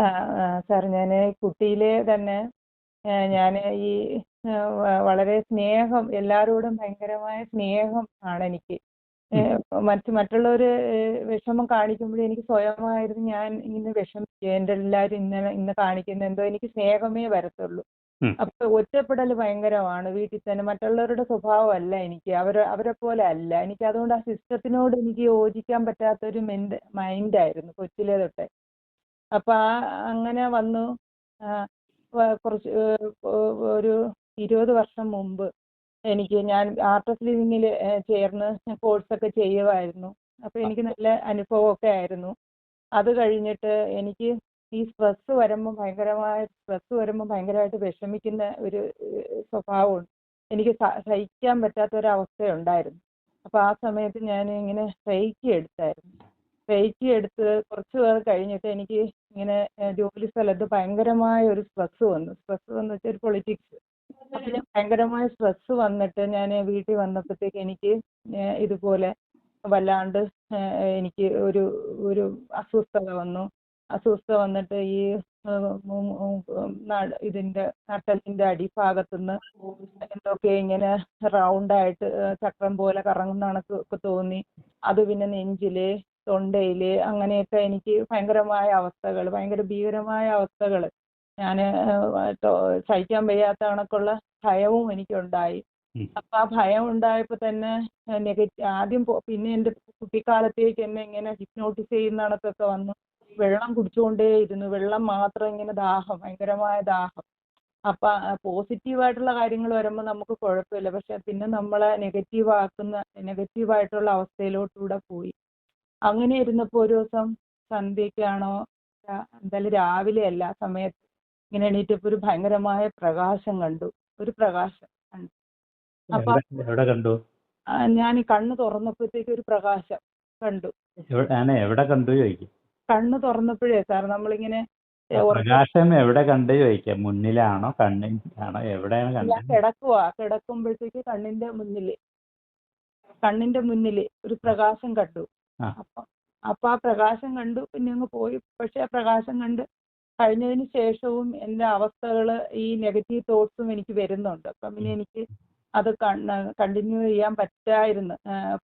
ആ ആ സാർ ഞാൻ കുട്ടിയിലെ തന്നെ ഞാൻ ഈ വളരെ സ്നേഹം എല്ലാവരോടും ഭയങ്കരമായ സ്നേഹം ആണ് എനിക്ക്. മറ്റ് മറ്റുള്ളവർ വിഷമം കാണിക്കുമ്പോൾ എനിക്ക് സ്വയമായിരുന്നു ഞാൻ ഇങ്ങനെ വിഷമിക്കുക എന്റെ എല്ലാവരും ഇങ്ങനെ ഇന്ന് കാണിക്കുന്ന എന്തോ എനിക്ക് സ്നേഹമേ വരത്തുള്ളൂ. അപ്പൊ ഒറ്റപ്പെടൽ ഭയങ്കരമാണ്. വീട്ടിൽ തന്നെ മറ്റുള്ളവരുടെ സ്വഭാവമല്ല എനിക്ക്. അവർ അവരെ പോലെ അല്ല. എനിക്ക് അതുകൊണ്ട് ആ സിസ്റ്റത്തിനോട് എനിക്ക് യോജിക്കാൻ പറ്റാത്തൊരു മെന്റ് മൈൻഡായിരുന്നു കൊച്ചിലേ തൊട്ടേ. അപ്പൊ ആ അങ്ങനെ വന്നു. കുറച്ച് ഒരു ഇരുപത് വർഷം മുമ്പ് എനിക്ക് ഞാൻ ആർട്ട് ഓഫ് ലിവിങ്ങിൽ ചേർന്ന് കോഴ്സൊക്കെ ചെയ്യുമായിരുന്നു അപ്പൊ എനിക്ക് നല്ല അനുഭവമൊക്കെ ആയിരുന്നു. അത് കഴിഞ്ഞിട്ട് എനിക്ക് ഈ സ്ട്രെസ് വരുമ്പോൾ ഭയങ്കരമായ സ്ട്രെസ് വരുമ്പോൾ ഭയങ്കരമായിട്ട് വിഷമിക്കുന്ന ഒരു സ്വഭാവമുണ്ട് എനിക്ക് സഹിക്കാൻ പറ്റാത്ത ഒരു അവസ്ഥയുണ്ടായിരുന്നു അപ്പൊ ആ സമയത്ത് ഞാൻ ഇങ്ങനെ റേക്കി എടുത്തായിരുന്നു റേക്കി എടുത്ത് കുറച്ച് പേർ കഴിഞ്ഞിട്ട് എനിക്ക് ഇങ്ങനെ ജോലി സ്ഥലത്ത് ഭയങ്കരമായ ഒരു സ്ട്രെസ് വന്നു. സ്ട്രെസ് വന്നു വെച്ചാൽ ഒരു പൊളിറ്റിക്സ് അതിന് ഭയങ്കരമായ സ്ട്രെസ് വന്നിട്ട് ഞാൻ വീട്ടിൽ വന്നപ്പോഴത്തേക്ക് എനിക്ക് ഇതുപോലെ വല്ലാണ്ട് എനിക്ക് ഒരു ഒരു അസ്വസ്ഥത വന്നു. അസ്വസ്ഥത വന്നിട്ട് ഈ ഇതിന്റെ നട്ടലിന്റെ അടിഭാഗത്തുനിന്ന് എന്തൊക്കെ ഇങ്ങനെ റൗണ്ടായിട്ട് ചക്രം പോലെ കറങ്ങുന്ന കണക്ക് ഒക്കെ തോന്നി. അത് പിന്നെ നെഞ്ചിൽ തൊണ്ടയിൽ അങ്ങനെയൊക്കെ എനിക്ക് ഭയങ്കരമായ അവസ്ഥകൾ ഭയങ്കര ഭീകരമായ അവസ്ഥകൾ ഞാൻ സഹിക്കാൻ വയ്യാത്ത കണക്കുള്ള ഭയവും എനിക്കുണ്ടായി. അപ്പൊ ആ ഭയം ഉണ്ടായപ്പോ തന്നെ നെഗറ്റീവ് ആദ്യം പിന്നെ എന്റെ കുട്ടിക്കാലത്തേക്ക് എന്നെ ഇങ്ങനെ ഹിപ്നോട്ടിസ് ചെയ്യുന്ന കണക്കൊക്കെ വന്നു. വെള്ളം കുടിച്ചുകൊണ്ടേ ഇരുന്നു. വെള്ളം മാത്രം ഇങ്ങനെ ദാഹം ഭയങ്കരമായ ദാഹം. അപ്പൊ പോസിറ്റീവായിട്ടുള്ള കാര്യങ്ങൾ വരുമ്പോൾ നമുക്ക് കുഴപ്പമില്ല. പക്ഷെ പിന്നെ നമ്മളെ നെഗറ്റീവ് ആക്കുന്ന നെഗറ്റീവായിട്ടുള്ള അവസ്ഥയിലോട്ടൂടെ പോയി. അങ്ങനെ ഇരുന്നപ്പോൾ ഒരു ദിവസം സന്ധ്യയ്ക്കാണോ എന്തായാലും രാവിലെ അല്ല ആ സമയത്ത് ഇങ്ങനെ എണീറ്റപ്പോൾ ഒരു ഭയങ്കരമായ പ്രകാശം കണ്ടു ഒരു പ്രകാശം കണ്ടു. അപ്പൊ കണ്ടു? ഞാൻ ഈ കണ്ണ് തുറന്നപ്പോഴത്തേക്ക് ഒരു പ്രകാശം കണ്ടു. എവിടെ കണ്ടു ചോദിക്കും? കണ്ണ് തുറന്നപ്പോഴേ സാർ നമ്മളിങ്ങനെ പ്രകാശം എവിടെ കണ്ടു ചോദിക്കാം മുന്നിലാണോ കണ്ണിലാണോ എവിടെയാണ് കണ്ടത്? കിടക്കുവാ കിടക്കുമ്പോഴത്തേക്ക് കണ്ണിന്റെ മുന്നിൽ കണ്ണിന്റെ മുന്നിൽ ഒരു പ്രകാശം കണ്ടു. അപ്പൊ അപ്പൊ ആ പ്രകാശം കണ്ടു പിന്നെ അങ്ങ് പോയി. പക്ഷെ ആ പ്രകാശം കണ്ട് കഴിഞ്ഞതിന് ശേഷവും എന്റെ അവസ്ഥകൾ ഈ നെഗറ്റീവ് തോട്ട്സും എനിക്ക് വരുന്നുണ്ട്. അപ്പം പിന്നെ എനിക്ക് അത് കണ്ടിന്യൂ ചെയ്യാൻ പറ്റായിരുന്നു.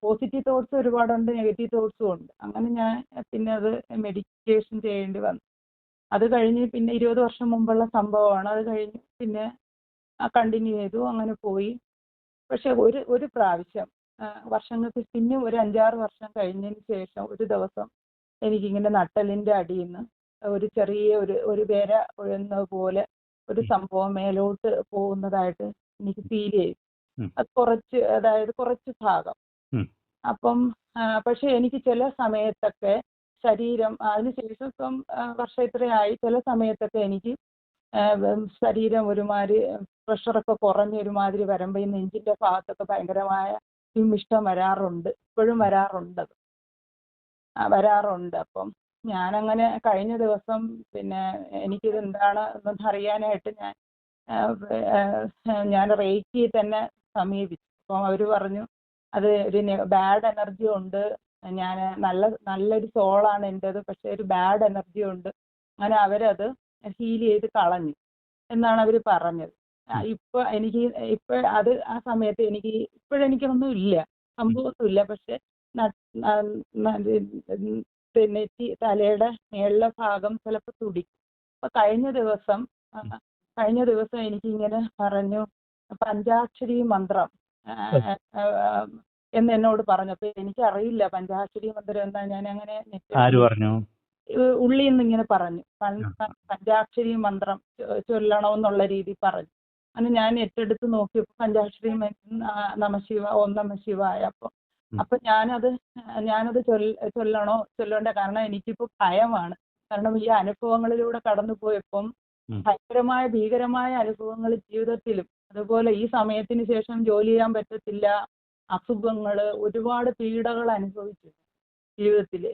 പോസിറ്റീവ് തോട്ട്സ് ഒരുപാടുണ്ട് നെഗറ്റീവ് തോട്ട്സും ഉണ്ട്. അങ്ങനെ ഞാൻ പിന്നെ അത് മെഡിറ്റേഷൻ ചെയ്യേണ്ടി വന്നു. അത് കഴിഞ്ഞ് പിന്നെ ഇരുപത് വർഷം മുമ്പുള്ള സംഭവമാണ്. അത് കഴിഞ്ഞ് പിന്നെ കണ്ടിന്യൂ ചെയ്തു അങ്ങനെ പോയി. പക്ഷെ ഒരു ഒരു പ്രാവശ്യം വർഷങ്ങൾക്ക് പിന്നെ ഒരു അഞ്ചാറ് വർഷം കഴിഞ്ഞതിന് ശേഷം ഒരു ദിവസം എനിക്കിങ്ങനെ നട്ടലിന്റെ അടിയിൽ നിന്ന് ഒരു ചെറിയ ഒരു ഒരു വിര ഒഴുന്ന പോലെ ഒരു സംഭവം മേലോട്ട് പോകുന്നതായിട്ട് എനിക്ക് ഫീൽ ചെയ്തു. അത് കുറച്ച് അതായത് കുറച്ച് ഭാഗം. അപ്പം പക്ഷെ എനിക്ക് ചില സമയത്തൊക്കെ ശരീരം അതിനുശേഷം ഇപ്പം വർഷം ഇത്രയായി. ചില സമയത്തൊക്കെ എനിക്ക് ശരീരം ഒരുമാതിരി പ്രഷറൊക്കെ കുറഞ്ഞ് ഒരുമാതിരി വരുമ്പോൾ ഈ നെഞ്ചിന്റെ ഭാഗത്തൊക്കെ ഭയങ്കരമായ വിമിഷ്ടം വരാറുണ്ട്. ഇപ്പോഴും വരാറുണ്ട് അത്. ആ, വരാറുണ്ട്. അപ്പം ഞാനങ്ങനെ കഴിഞ്ഞ ദിവസം പിന്നെ എനിക്കിത് എന്താണ് എന്ന് അറിയാനായിട്ട് ഞാൻ ഞാൻ റേക്കി തന്നെ സമീപിച്ചു. അപ്പം അവർ പറഞ്ഞു അത് ഒരു ബാഡ് എനർജി ഉണ്ട്. ഞാൻ നല്ല നല്ലൊരു സോളാണ് എന്റെത് പക്ഷേ ഒരു ബാഡ് എനർജി ഉണ്ട്. അങ്ങനെ അവരത് ഹീൽ ചെയ്ത് കളഞ്ഞു എന്നാണ് അവർ പറഞ്ഞത്. ഇപ്പൊ എനിക്ക് ഇപ്പൊ അത് ആ സമയത്ത് എനിക്ക് ഇപ്പോഴെനിക്കൊന്നും ഇല്ല. സംഭവമൊന്നുമില്ല. പക്ഷെ നെറ്റി പിന്നെ തലയുടെ മേളിലെ ഭാഗം ചിലപ്പോൾ തുടിക്കും. അപ്പൊ കഴിഞ്ഞ ദിവസം കഴിഞ്ഞ ദിവസം എനിക്ക് ഇങ്ങനെ പറഞ്ഞു പഞ്ചാക്ഷരി മന്ത്രം. എന്ന് എന്നോട് പറഞ്ഞു. അപ്പൊ എനിക്കറിയില്ല പഞ്ചാക്ഷരി മന്ത്രം എന്താ ഞാൻ അങ്ങനെ ആര് പറഞ്ഞു? ഉള്ളിൽ നിന്ന് ഇങ്ങനെ പറഞ്ഞു. പഞ്ചാക്ഷരി മന്ത്രം ചൊല്ലണമെന്നുള്ള രീതി പറഞ്ഞു. അങ്ങനെ ഞാൻ ഏറ്റെടുത്ത് നോക്കിയപ്പോൾ പഞ്ചാക്ഷരി നമശിവ ഓം നമശിവായ അപ്പോൾ അപ്പൊ ഞാനത് ഞാനത് ചൊല്ല ചൊല്ലണോ ചൊല്ലണ്ട കാരണം എനിക്കിപ്പോ ഭയമാണ്. കാരണം ഈ അനുഭവങ്ങളിലൂടെ കടന്നു പോയപ്പം ഭയങ്കരമായ ഭീകരമായ അനുഭവങ്ങൾ ജീവിതത്തിലും അതുപോലെ ഈ സമയത്തിന് ശേഷം ജോലി ചെയ്യാൻ പറ്റത്തില്ല അസുഖങ്ങൾ ഒരുപാട് പീഡകൾ അനുഭവിച്ചു ജീവിതത്തിൽ.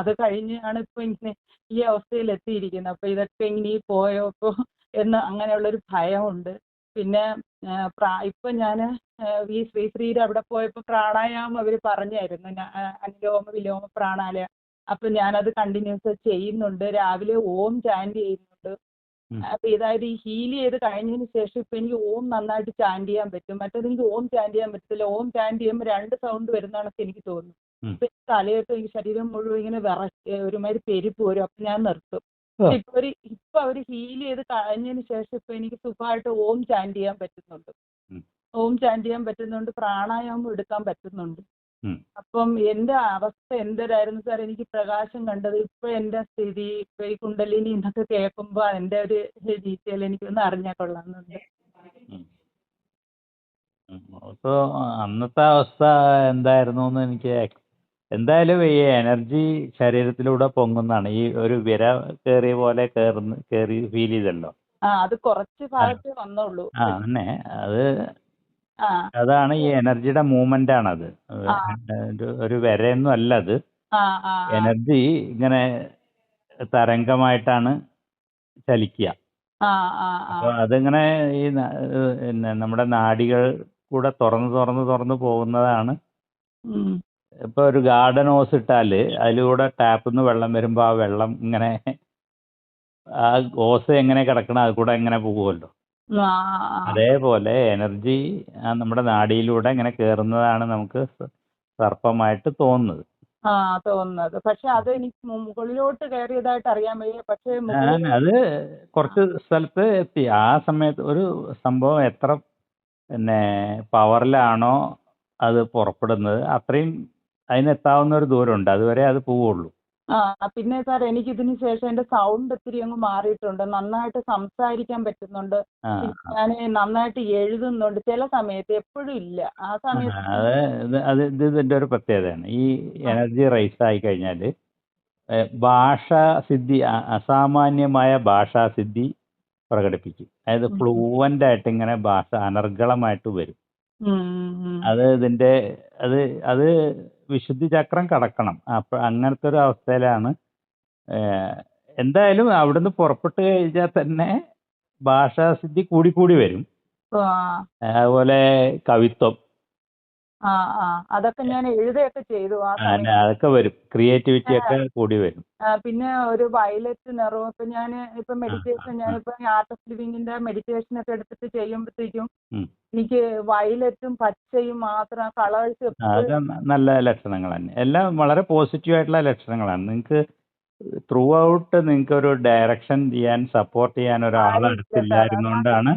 അത് കഴിഞ്ഞാണ് ഇപ്പൊ ഇങ്ങനെ ഈ അവസ്ഥയിൽ എത്തിയിരിക്കുന്നത് അപ്പൊ ഇതൊക്കെ ഇനി പോയോ ഇപ്പൊ എന്ന് അങ്ങനെയുള്ളൊരു ഭയമുണ്ട്. പിന്നെ പ്രാ- ഇപ്പൊ ഞാൻ ആ, ഈ ശ്രീ ശ്രീയുടെ അവിടെ പോയപ്പോ പ്രാണായാമം അവർ പറഞ്ഞായിരുന്നു. അനുലോമ വിലോമ പ്രാണായാമം അപ്പൊ ഞാനത് കണ്ടിന്യൂസ് ചെയ്യുന്നുണ്ട്. രാവിലെ ഓം ചാൻഡ് ചെയ്യുന്നുണ്ട്. അപ്പോൾ അപ്പൊ ഇതായത് ഈ ഹീൽ ചെയ്ത് കഴിഞ്ഞതിന് ശേഷം ഇപ്പൊ എനിക്ക് ഓം നന്നായിട്ട് ചാൻഡ് ചെയ്യാൻ പറ്റും. മറ്റേത് എനിക്ക് ഓം ചാൻഡ് ചെയ്യാൻ പറ്റത്തില്ല. ഓം ചാൻഡ് ചെയ്യുമ്പോൾ രണ്ട് സൗണ്ട് വരുന്നതാണെന്ന് എനിക്ക് തോന്നുന്നു. ഇപ്പൊ തലയൊക്കെ ഈ ശരീരം മുഴുവൻ ഇങ്ങനെ വിറ ഒരുമാതിരി പെരുപ്പ് വരും അപ്പൊ ഞാൻ നിർത്തും. ഇപ്പൊ ഒരു ഇപ്പൊ അവർ ഹീൽ ചെയ്ത് കഴിഞ്ഞതിന് ശേഷം ഇപ്പൊ എനിക്ക് സുഖമായിട്ട് ഓം ചാൻഡ് ചെയ്യാൻ പറ്റുന്നുണ്ട്. ഓം ചാൻഡ് ചെയ്യാൻ പറ്റുന്നുണ്ട് പ്രാണായാമം എടുക്കാൻ പറ്റുന്നുണ്ട്. അപ്പം എന്റെ അവസ്ഥ എന്തരായിരുന്നു സാർ? എനിക്ക് പ്രകാശം കണ്ടത് ഇപ്പൊ എന്റെ സ്ഥിതി ഇപ്പൊ ഈ കുണ്ടലിനി എന്നൊക്കെ കേൾക്കുമ്പോ എന്റെ ഒരു ഡീറ്റെയിൽ എനിക്കൊന്ന് അറിഞ്ഞാൽ കൊള്ളാമെന്നുണ്ട്. അന്നത്തെ അവസ്ഥ എന്തായിരുന്നു എന്ന് എനിക്ക് എന്തായാലും ഈ എനർജി ശരീരത്തിലൂടെ പൊങ്ങുന്നതാണ്. ഈ ഒരു വിര കയറിയ പോലെ കയറുന്ന കയറി ഫീൽ ചെയ്തല്ലോ. ആ അത് കുറച്ച് ഭാഗത്ത് വന്നുള്ളൂ ആ തന്നെ അത് അതാണ് ഈ എനർജിയുടെ മൂവ്മെന്റ് ആണത് അത് ഒരു- വിരയൊന്നും അല്ല അത്. എനർജി ഇങ്ങനെ തരംഗമായിട്ടാണ് ചലിക്കുക. അപ്പൊ അതിങ്ങനെ ഈ നമ്മുടെ നാഡികൾ കൂടെ തുറന്ന് തുറന്ന് തുറന്ന് പോകുന്നതാണ് ഉം. ഇപ്പൊ ഒരു ഗാർഡൻ ഹോസ് ഇട്ടാൽ അതിലൂടെ ടാപ്പിൽ നിന്ന് വെള്ളം വരുമ്പോൾ ആ വെള്ളം ഇങ്ങനെ ആ ഹോസ് എങ്ങനെ കിടക്കണം അത് കൂടെ ഇങ്ങനെ പോകുമല്ലോ. അതേപോലെ എനർജി നമ്മുടെ നാടിയിലൂടെ ഇങ്ങനെ കയറുന്നതാണ് നമുക്ക് സർപ്പമായിട്ട് തോന്നുന്നത്. ആ തോന്നുന്നത്. പക്ഷെ അത് എനിക്ക് മുകളിലോട്ട് കയറിയതായിട്ട് അറിയാൻ വയ്യ. പക്ഷേ അത് കുറച്ച് സ്ഥലത്ത് എത്തി. ആ സമയത്ത് ഒരു സംഭവം എത്ര പിന്നെ പവറിലാണോ അത് പുറപ്പെടുന്നത്. അത്രയും അതിനെത്താവുന്ന ഒരു ദൂരമുണ്ട്. അതുവരെ അത് പോവുള്ളൂ. ആ പിന്നെ സാർ എനിക്ക് ഇതിന് ശേഷം എന്റെ സൗണ്ട് ഒത്തിരി അങ്ങ് മാറിയിട്ടുണ്ട്. നന്നായിട്ട് സംസാരിക്കാൻ പറ്റുന്നുണ്ട്. ഞാൻ നന്നായിട്ട് എഴുതുന്നുണ്ട്. ചില സമയത്ത് എപ്പോഴും ഇല്ല. ആ സമയത്ത് അത് ഇത് അത് ഇത് ഇതിന്റെ ഒരു പ്രത്യേകതയാണ്. ഈ എനർജി റൈസ് ആയി കഴിഞ്ഞാൽ ഭാഷാസിദ്ധി സിദ്ധി അസാമാന്യമായ ഭാഷാസിദ്ധി പ്രകടിപ്പിക്കും. അതായത് ഫ്ലൂവന്റ് ഫ്ലുവന്റ് ആയിട്ട് ഇങ്ങനെ ഭാഷ അനർഗളമായിട്ട് വരും. അത് ഇതിന്റെ അത് അത് വിശുദ്ധി ചക്രം കടക്കണം. അപ്പൊ അങ്ങനത്തെ ഒരു അവസ്ഥയിലാണ് എന്തായാലും അവിടുന്ന് പുറപ്പെട്ട് കഴിഞ്ഞാൽ തന്നെ ഭാഷാസിദ്ധി കൂടി കൂടി വരും അതുപോലെ കവിത്വം. ആ ആ. അതൊക്കെ ഞാൻ എഴുതുകയൊക്കെ ചെയ്തു ആ സമയത്ത്. അതൊക്കെ വരും. ക്രിയേറ്റിവിറ്റി ഒക്കെ കൂടി വരും. ആ, പിന്നെ ഒരു വയലറ്റ് നിറവും ഇപ്പൊ ഞാൻ ഇപ്പൊ മെഡിറ്റേഷൻ ഞാനിപ്പോ ആർട്ട് ഓഫ് ലിവിങ്ങിന്റെ മെഡിറ്റേഷൻ ഒക്കെ എടുത്തിട്ട് ചെയ്യുമ്പോഴത്തേക്കും ഉം. എനിക്ക് വയലറ്റും പച്ചയും മാത്രം കളേഴ്സ് അതൊക്കെ ന- നല്ല ലക്ഷണങ്ങൾ തന്നെ. എല്ലാം വളരെ പോസിറ്റീവ് ആയിട്ടുള്ള ലക്ഷണങ്ങളാണ്. നിങ്ങൾക്ക് ത്രൂ ഔട്ട് നിങ്ങൾക്ക് ഒരു ഡയറക്ഷൻ ചെയ്യാൻ സപ്പോർട്ട് ചെയ്യാൻ ഒരാൾ അടുത്തില്ലായിരുന്നുകൊണ്ടാണ്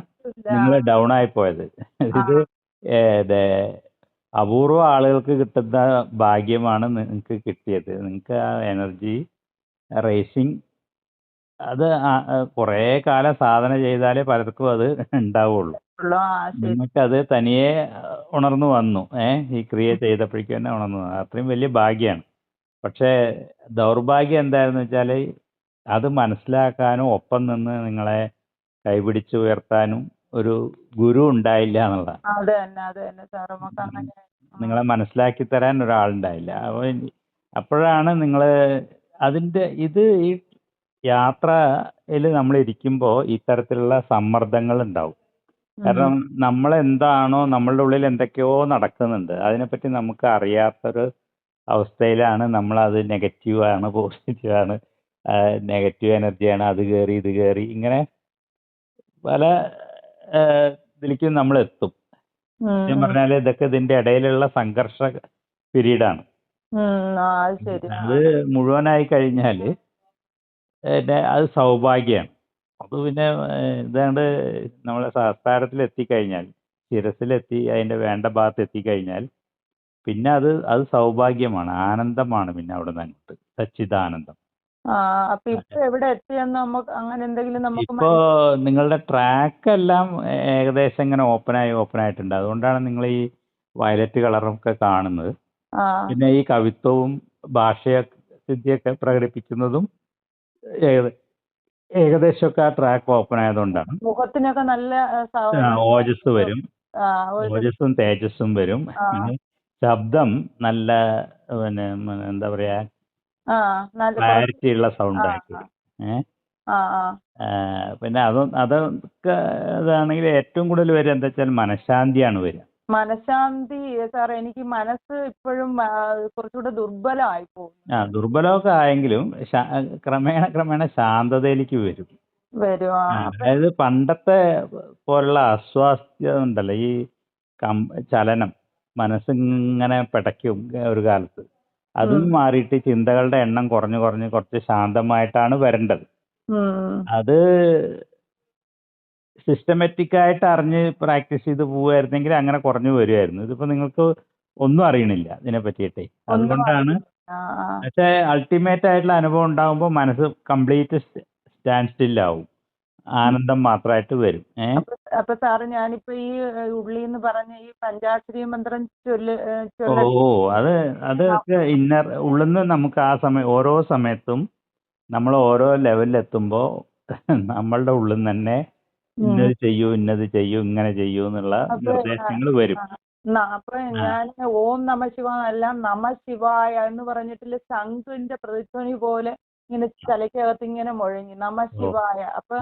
നിങ്ങൾ ഡൗൺ ആയി പോയത്. ഇത് ഏത് അപൂർവ ആളുകൾക്ക് കിട്ടുന്ന ഭാഗ്യമാണ് നിങ്ങൾക്ക് കിട്ടിയത്. നിങ്ങൾക്ക് ആ എനർജി റേസിംഗ് അത് കുറേ കാലം സാധന ചെയ്താലേ പലർക്കും അത് ഉണ്ടാവുള്ളൂ. നിങ്ങൾക്ക് അത് തനിയെ ഉണർന്നു വന്നു. ഏഹ് ഈ ക്രിയ ചെയ്തപ്പോഴേക്കും തന്നെ ഉണർന്നു വന്നു. അത്രയും വലിയ ഭാഗ്യമാണ് പക്ഷേ ദൗർഭാഗ്യം എന്തായിരുന്നു വെച്ചാൽ അത് മനസ്സിലാക്കാനും ഒപ്പം നിന്ന് നിങ്ങളെ കൈപിടിച്ച് ഉയർത്താനും ഒരു ഗുരു ഉണ്ടായില്ല എന്നുള്ളതാണ് അത് തന്നെ അത് തന്നെ സാർ നമുക്ക് അങ്ങനെ നിങ്ങളെ മനസ്സിലാക്കി തരാൻ ഒരാളുണ്ടായില്ല. അപ്പോൾ അപ്പോഴാണ് നിങ്ങൾ അതിന്റെ ഇത് ഈ യാത്രയിൽ നമ്മൾ ഇരിക്കുമ്പോൾ ഇത്തരത്തിലുള്ള സമ്മർദ്ദങ്ങൾ ഉണ്ടാവും. കാരണം നമ്മൾ എന്താണോ നമ്മളുടെ ഉള്ളിൽ എന്തൊക്കെയോ നടക്കുന്നുണ്ട്. അതിനെപ്പറ്റി നമുക്ക് അറിയാത്തൊരു അവസ്ഥയിലാണ് നമ്മൾ അത് നെഗറ്റീവ് ആണ് പോസിറ്റീവ് ആണ് നെഗറ്റീവ് എനർജിയാണ് അത് കയറി ഇത് കയറി ഇങ്ങനെ പല ഇതിലേക്കും നമ്മൾ എത്തും ഞാൻ പറഞ്ഞാൽ ഇതൊക്കെ ഇതിന്റെ ഇടയിലുള്ള സംഘർഷ പീരീഡാണ്. അത് മുഴുവനായി കഴിഞ്ഞാൽ അത് മുഴുവനായി കഴിഞ്ഞാൽ അത് സൗഭാഗ്യമാണ് അത് പിന്നെ ഇതാണ്ട് നമ്മളെ സംസ്കാരത്തിൽ എത്തിക്കഴിഞ്ഞാൽ ശിരസിലെത്തി അതിന്റെ വേണ്ട ഭാഗത്ത് എത്തിക്കഴിഞ്ഞാൽ പിന്നെ അത് അത് സൗഭാഗ്യമാണ് ആനന്ദമാണ് പിന്നെ അവിടെ നിന്നിട്ട് സച്ചിദാനന്ദം. അപ്പൊ ഇപ്പൊ എവിടെ എത്തിയെന്ന് നമുക്ക് അങ്ങനെ എന്തെങ്കിലും നമുക്ക് ഇപ്പോ നിങ്ങളുടെ ട്രാക്ക് എല്ലാം ഏകദേശം ഇങ്ങനെ ഓപ്പൺ ആയി ഓപ്പൺ ആയിട്ടുണ്ട് അതുകൊണ്ടാണ് നിങ്ങൾ ഈ വയലറ്റ് കളറൊക്കെ കാണുന്നത്. പിന്നെ ഈ കവിത്വവും ഭാഷയ സിദ്ധിയൊക്കെ പ്രകടിപ്പിക്കുന്നതും ഏകദേശം ഏകദേശമൊക്കെ ആ ട്രാക്ക് ഓപ്പൺ ആയതുകൊണ്ടാണ് മുഖത്തിനൊക്കെ നല്ല ഓജസ് വരും. ഓജസ്സും. തേജസ്സും വരും. ശബ്ദം നല്ല പിന്നെ എന്താ പറയാ ക്ലാരിറ്റി ഉള്ള സൗണ്ട് ആക്കി. പിന്നെ അത് അതൊക്കെ ഇതാണെങ്കിൽ ഏറ്റവും കൂടുതൽ വരിക എന്താ വെച്ചാൽ മനഃശാന്തിയാണ് വരിക. മനഃശാന്തി സാർ എനിക്ക് മനസ്സ് ഇപ്പോഴും കുറച്ചുകൂടെ ദുർബലമായി പോകും ആ ദുർബലമൊക്കെ ആയെങ്കിലും ക്രമേണ ക്രമേണ ശാന്തതയിലേക്ക് വരും. വരും അതായത് പണ്ടത്തെ പോലുള്ള അസ്വാസ്ഥ്യം ഉണ്ടല്ലോ ഈ ചലനം. മനസ്സിങ്ങനെ പിടയ്ക്കും ഒരു കാലത്ത്. അതും. മാറിയിട്ട് ചിന്തകളുടെ എണ്ണം കുറഞ്ഞു കുറഞ്ഞ് കുറച്ച് ശാന്തമായിട്ടാണ് വരേണ്ടത്. അത് സിസ്റ്റമാറ്റിക് ആയിട്ട് അറിഞ്ഞ് പ്രാക്ടീസ് ചെയ്ത് പോവുമായിരുന്നെങ്കിൽ അങ്ങനെ കുറഞ്ഞു വരുമായിരുന്നു. ഇതിപ്പോ നിങ്ങൾക്ക് ഒന്നും അറിയണില്ല ഇതിനെ പറ്റിയിട്ട് അതുകൊണ്ടാണ് ആ. അൾട്ടിമേറ്റ് ആയിട്ടുള്ള അനുഭവം ഉണ്ടാകുമ്പോൾ മനസ്സ് കംപ്ലീറ്റ് സ്റ്റാൻഡ് സ്റ്റിൽ ആവും. ആനന്ദം മാത്രമായിട്ട് വരും. ഏ? അപ്പൊ അപ്പൊ സാറ് ഞാനിപ്പോ ഈ ഉള്ളി എന്ന് പറഞ്ഞ ഈ പഞ്ചാക്ഷരി മന്ത്രം ചൊല്ല് ചൊല്ല ഓ അത് അതൊക്കെ ഇന്നർ ഉള്ളിന്ന് നമുക്ക് ആ സമയം ഓരോ സമയത്തും നമ്മൾ ഓരോ ലെവലിൽ എത്തുമ്പോ നമ്മളുടെ ഉള്ളിൽ തന്നെ. ഇന്നത് ചെയ്യൂ ഇന്നത് ചെയ്യൂ ഇങ്ങനെ ചെയ്യൂ എന്നുള്ള നിർദ്ദേശങ്ങൾ വരും. അപ്പൊ ഞാൻ ഓം നമ അല്ല നമ ശിവായ എന്ന് പറഞ്ഞിട്ടില്ല ശംഖുവിന്റെ പ്രതിധ്വനി പോലെ ഇങ്ങനെ തലയ്ക്കകത്ത് ഇങ്ങനെ മുഴങ്ങി നമ ശിവായ. അപ്പൊ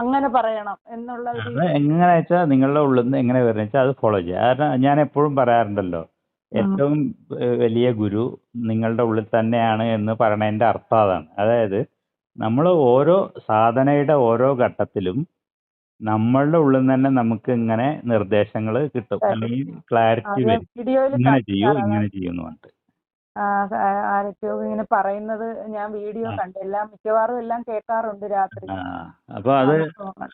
അങ്ങനെ പറയണം എന്നുള്ള എങ്ങനെ വെച്ചാൽ നിങ്ങളുടെ ഉള്ളിൽ നിന്ന് എങ്ങനെ വരുന്നത് വെച്ചാൽ അത് ഫോളോ ചെയ്യുക കാരണം ഞാൻ എപ്പോഴും പറയാറുണ്ടല്ലോ ഏറ്റവും വലിയ ഗുരു നിങ്ങളുടെ ഉള്ളിൽ തന്നെയാണ് എന്ന് പറയണതിന്റെ അർത്ഥം അതാണ്. അതായത് നമ്മൾ ഓരോ സാധനയുടെ ഓരോ ഘട്ടത്തിലും നമ്മളുടെ ഉള്ളിൽ നിന്ന് തന്നെ നമുക്ക് ഇങ്ങനെ നിർദ്ദേശങ്ങൾ കിട്ടും. അല്ലെങ്കിൽ ക്ലാരിറ്റി വരും. ഇങ്ങനെ ചെയ്യൂ ഇങ്ങനെ ചെയ്യൂ എന്ന് പറഞ്ഞിട്ട്. ആരൊക്കെയോ ഇങ്ങനെ പറയുന്നത് ഞാൻ വീഡിയോ. കണ്ടു. എല്ലാം മിക്കവാറും എല്ലാം കേൾക്കാറുണ്ട് രാത്രി. അപ്പൊ അത്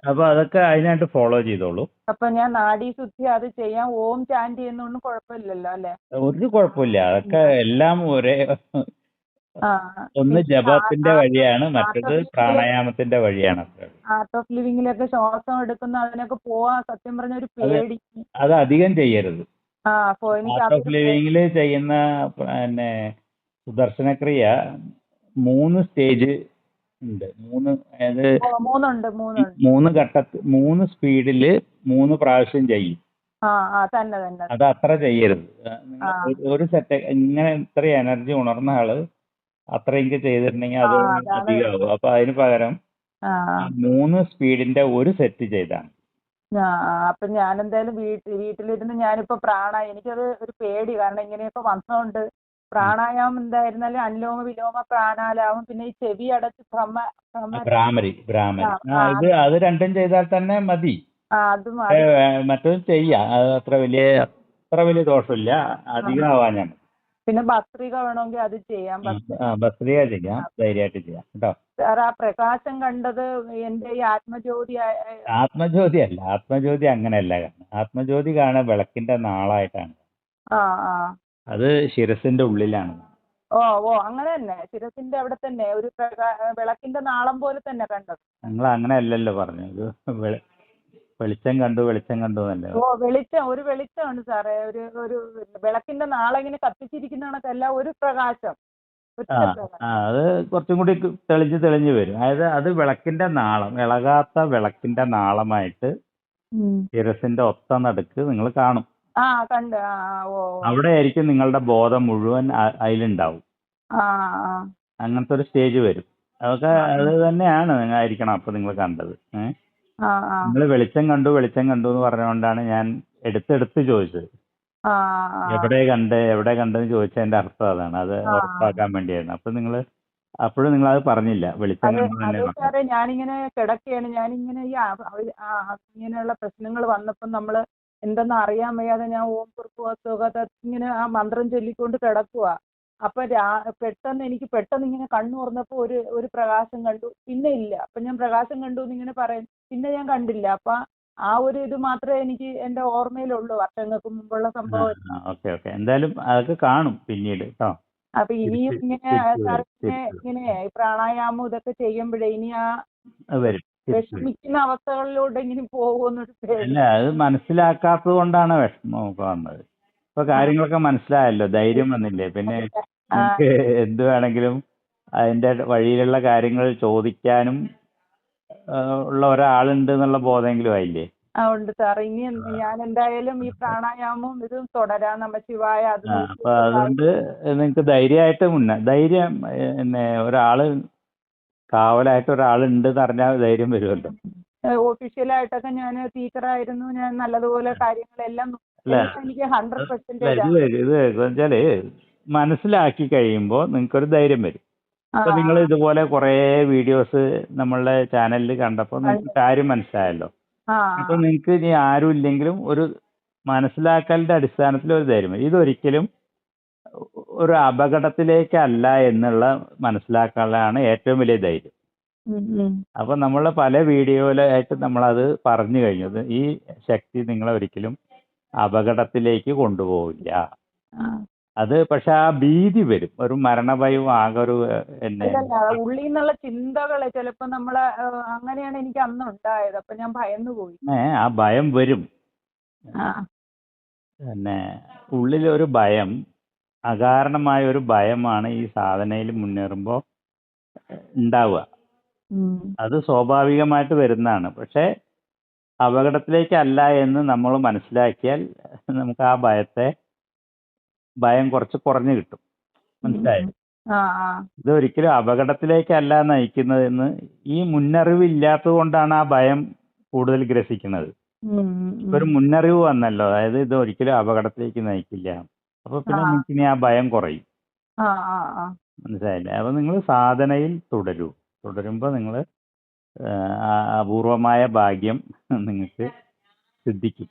അപ്പൊ അതൊക്കെ അതിനായിട്ട് ഫോളോ ചെയ്തോളൂ. അപ്പൊ ഞാൻ നാഡീശുദ്ധി അത് ചെയ്യാൻ ഓം ചാൻഡ് ചെയ്യുന്നൊന്നും കുഴപ്പമില്ലല്ലോ അല്ലെ? ഒരു കുഴപ്പമില്ല. അതൊക്കെ എല്ലാം ഒരേ ഒന്ന് ജപത്തിന്റെ വഴിയാണ്. മറ്റത് പ്രാണായാമത്തിന്റെ വഴിയാണ്. ആർട്ട് ഓഫ് ലിവിങ്ങിലൊക്കെ ശ്വാസം എടുക്കുന്ന അതിനൊക്കെ പോവാ സത്യം പറഞ്ഞ ഒരു പേടി. അത് അധികം ചെയ്യരുത്. ആർട്ട് ഓഫ് ലിവിങ്ങിൽ ചെയ്യുന്ന പിന്നെ സുദർശനക്രിയ മൂന്ന് സ്റ്റേജ് ഉണ്ട്. മൂന്ന് അതായത് മൂന്നുണ്ട് മൂന്നുണ്ട്. മൂന്ന് ഘട്ടത്തിൽ മൂന്ന് സ്പീഡിൽ മൂന്ന് പ്രാവശ്യം ചെയ്യും. അത് അത്ര ചെയ്യരുത്. ഒരു- സെറ്റ് ഇങ്ങനെ ഇത്ര എനർജി ഉണർന്ന ആൾ അത്രയൊക്കെ ചെയ്തിട്ടുണ്ടെങ്കിൽ അത് അധികമാകും. അപ്പൊ അതിന് പകരം മൂന്ന് സ്പീഡിന്റെ ഒരു സെറ്റ് ചെയ്താണ് ആ അപ്പൊ ഞാൻ എന്തായാലും വീട്ടിൽ വീട്ടിലിരുന്ന് ഞാനിപ്പോ പ്രാണ എനിക്കത് ഒരു പേടി. കാരണം ഇങ്ങനെയൊക്കെ വന്നോണ്ട് പ്രാണായാമം എന്തായിരുന്നാലും അനുലോമ വിലോമ പ്രാണായാമം പിന്നെ ഈ ചെവി അടച്ച് ഭ്രമ ഭ്രമ ഭ്രാമരി ഭ്രാമരി. ആ. ഇത് അത് രണ്ടും ചെയ്താൽ തന്നെ മതി. അതും മറ്റേത് ചെയ്യാം. അത് അത്ര വലിയ അത്ര വലിയ ദോഷമില്ല. അധികം ആവാനാണ് പിന്നെ ഭസ്ത്രിക വേണമെങ്കിൽ അത് ചെയ്യാം. ഭസ്ത്രിക ചെയ്യാം. ധൈര്യമായിട്ട് ചെയ്യാം. കേട്ടോ? സാർ ആ പ്രകാശം കണ്ടത് എന്റെ ഈ ആത്മജ്യോതി ആത്മജ്യോതി അല്ല. ആത്മജ്യോതി അങ്ങനെയല്ല. ആത്മജ്യോതി കാണുക വിളക്കിന്റെ നാളായിട്ടാണ്. ആ ആ. അത് ശിരസിന്റെ ഉള്ളിലാണ്. ഓ ഓ അങ്ങനെ തന്നെ. ശിരസിന്റെ അവിടെ തന്നെ. ഒരു വിളക്കിന്റെ നാളം പോലെ തന്നെ കണ്ടത്. നിങ്ങൾ അങ്ങനെ അല്ലല്ലോ പറഞ്ഞത് വെളിച്ചം കണ്ടു വെളിച്ചം കണ്ടു എന്നല്ലേ? ഓ വെളിച്ചം ഒരു വെളിച്ചമുണ്ട് സാറേ. ഒരു ഒരു വിളക്കിന്റെ നാളെ ഇങ്ങനെ കത്തിച്ചിരിക്കുന്ന കണക്കല്ല ഒരു പ്രകാശം. ആ അത് കുറച്ചും കൂടി തെളിഞ്ഞു തെളിഞ്ഞു വരും. അതായത് അത് വിളക്കിന്റെ നാളം ഇളകാത്ത വിളക്കിന്റെ നാളമായിട്ട് ഇരസിന്റെ ശിരസിന്റെ ഒത്ത നടുക്ക് നിങ്ങൾ കാണും. അവിടെ ആയിരിക്കും നിങ്ങളുടെ ബോധം മുഴുവൻ അതിലുണ്ടാവും. അങ്ങനത്തെ ഒരു സ്റ്റേജ് വരും. അതൊക്കെ അത് തന്നെയാണ് നിങ്ങൾ ആയിരിക്കണം അപ്പൊ നിങ്ങൾ കണ്ടത്. ഏഹ് നിങ്ങൾ വെളിച്ചം കണ്ടു വെളിച്ചം കണ്ടു എന്ന് പറഞ്ഞുകൊണ്ടാണ് ഞാൻ എടുത്തെടുത്ത് ചോദിച്ചത്. എവിടെ കണ്ട് എവിടെ കണ്ടെന്ന് ചോദിച്ചതിന്റെ അർത്ഥം അതാണ്. അത് ഉറപ്പാക്കാൻ വേണ്ടിയായിരുന്നു. അപ്പൊ നിങ്ങൾ അപ്പോഴും നിങ്ങൾ അത് പറഞ്ഞില്ല. വെളിച്ചം കണ്ടു ഞാനിങ്ങനെ കിടക്കുകയാണ് ഞാനിങ്ങനെ ഈ ഇങ്ങനെയുള്ള പ്രശ്നങ്ങൾ വന്നപ്പോൾ നമ്മൾ എന്തെന്ന് അറിയാൻ വയ്യാതെ ഞാൻ ഓം കുറുക്കുക സുഖത ഇങ്ങനെ ആ മന്ത്രം ചൊല്ലിക്കൊണ്ട് കിടക്കുക അപ്പൊ രാ പെട്ടെന്ന് എനിക്ക് പെട്ടെന്ന് ഇങ്ങനെ കണ്ണു തുറന്നപ്പോൾ ഒരു ഒരു പ്രകാശം കണ്ടു. പിന്നെ ഇല്ല. അപ്പൊ ഞാൻ പ്രകാശം കണ്ടു എന്ന് ഇങ്ങനെ പറയും പിന്നെ ഞാൻ കണ്ടില്ല. അപ്പൊ ആ ഒരു ഇത് മാത്രമേ എനിക്ക് എന്റെ ഓർമ്മയിലുള്ളൂ. വർഷങ്ങൾക്ക് മുമ്പുള്ള സംഭവം. Okay okay. എന്തായാലും അതൊക്കെ കാണും പിന്നീട്. കേട്ടോ അപ്പൊ ഇനിയും ഇങ്ങനെ സാറിനെ ഇങ്ങനെ പ്രാണായാമം ഇതൊക്കെ ചെയ്യുമ്പോഴേ ഇനി ആ. വിഷമിക്കുന്ന അവസ്ഥകളിലൂടെ ഇങ്ങനെ പോകുമെന്നൊരു അല്ല അത് മനസ്സിലാക്കാത്തത് കൊണ്ടാണ് വിഷമമൊക്കെ വന്നത്. ഇപ്പൊ കാര്യങ്ങളൊക്കെ മനസ്സിലായല്ലോ ധൈര്യം വന്നില്ലേ? പിന്നെ നമുക്ക് എന്ത് വേണമെങ്കിലും അതിന്റെ വഴിയിലുള്ള കാര്യങ്ങൾ ചോദിക്കാനും ഏഹ് ഉള്ള ഒരാളുണ്ട് എന്നുള്ള ബോധമെങ്കിലും ആയില്ലേ? ആ ഉണ്ട് സാർ ഇനി ഞാൻ എന്തായാലും ഈ പ്രാണായാമവും ഇതും തുടരാം. നമ്മ ശിവായ അത് ആ, അപ്പൊ അതുകൊണ്ട് നിങ്ങക്ക് ധൈര്യമായിട്ട് മുന്നേ ധൈര്യം ഏ, പിന്നെ ഒരാൾ കാവലായിട്ട് എന്ന് അറിഞ്ഞാൽ ധൈര്യം വരുമല്ലോ. ഒഫീഷ്യലായിട്ടൊക്കെ ഞാൻ ടീച്ചറായിരുന്നു ഞാൻ നല്ലതുപോലെ കാര്യങ്ങളെല്ലാം എനിക്ക് ഹൺഡ്രഡ് ഇത് വെച്ചാൽ മനസ്സിലാക്കി കഴിയുമ്പോൾ നിങ്ങൾക്കൊരു ധൈര്യം വരും. അപ്പൊ നിങ്ങൾ ഇതുപോലെ കുറേ വീഡിയോസ് നമ്മളുടെ ചാനലിൽ കണ്ടപ്പോൾ നിങ്ങൾക്ക് കാര്യം മനസ്സിലായല്ലോ. അപ്പൊ നിങ്ങൾക്ക് ഇനി ആരും ഇല്ലെങ്കിലും ഒരു മനസ്സിലാക്കലിന്റെ അടിസ്ഥാനത്തിൽ ഒരു ധൈര്യം വരും. ഇതൊരിക്കലും ഒരു അപകടത്തിലേക്കല്ല എന്നുള്ള മനസ്സിലാക്കലാണ് ഏറ്റവും വലിയ ധൈര്യം. അപ്പൊ നമ്മളെ പല വീഡിയോയിലായിട്ട് നമ്മളത് പറഞ്ഞു കഴിഞ്ഞത് ഈ ശക്തി നിങ്ങളെ ഒരിക്കലും അപകടത്തിലേക്ക് കൊണ്ടുപോവില്ല. അത് പക്ഷെ ആ ഭീതി വരും. ഒരു മരണഭയം ആകെ ഒരു എന്നെ ഉള്ളിൽ നിന്നുള്ള ചിന്തകളെ ചിലപ്പോ നമ്മളെ അങ്ങനെയാണ് എനിക്ക് അന്ന് ഉണ്ടായത്. അപ്പൊ ഞാൻ ഭയന്നു പോയി. ഏ, ആ ഭയം വരും. പിന്നെ ഉള്ളിലൊരു ഭയം അകാരണമായ ഒരു ഭയമാണ് ഈ സാധനയിൽ മുന്നേറുമ്പോൾ ഉണ്ടാവുക. അത് സ്വാഭാവികമായിട്ട് വരുന്നതാണ്. പക്ഷേ അപകടത്തിലേക്കല്ല എന്ന് നമ്മൾ മനസ്സിലാക്കിയാൽ നമുക്ക് ആ ഭയത്തെ ഭയം കുറച്ച് കുറഞ്ഞു കിട്ടും. മനസ്സിലായോ? ഇത് ഒരിക്കലും അപകടത്തിലേക്കല്ല നയിക്കുന്നതെന്ന് ഈ മുന്നറിവ് ഇല്ലാത്തത് കൊണ്ടാണ് ആ ഭയം കൂടുതൽ ഗ്രസിക്കുന്നത്. ഒരു മുന്നറിവ് വന്നല്ലോ. അതായത് ഇത് ഒരിക്കലും അപകടത്തിലേക്ക് നയിക്കില്ല. അപ്പൊ പിന്നെ. നിങ്ങൾക്ക് ഇനി ആ ഭയം കുറയും. മനസ്സിലായില്ലേ? അപ്പൊ നിങ്ങൾ സാധനയിൽ തുടരൂ. തുടരുമ്പോ നിങ്ങൾ അപൂർവമായ ഭാഗ്യം നിങ്ങൾക്ക് സിദ്ധിക്കും.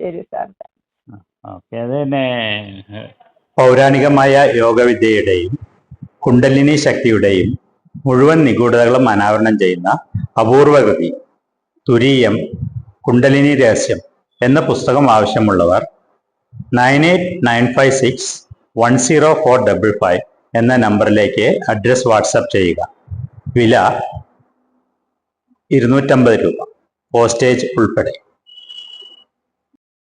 ശരി സാർ. ഓക്കെ. അത് തന്നെ പൗരാണികമായ യോഗവിദ്യയുടെയും കുണ്ടലിനി ശക്തിയുടെയും മുഴുവൻ നിഗൂഢതകളും അനാവരണം ചെയ്യുന്ന അപൂർവകൃതി തുരീയം കുണ്ടലിനി രഹസ്യം എന്ന പുസ്തകം ആവശ്യമുള്ളവർ nine eight nine five six one zero four double five എന്ന നമ്പറിലേക്ക് അഡ്രസ് വാട്സപ്പ് ചെയ്യുക. വില ഇരുന്നൂറ്റമ്പത് രൂപ. പോസ്റ്റേജ് ഉൾപ്പെടെ.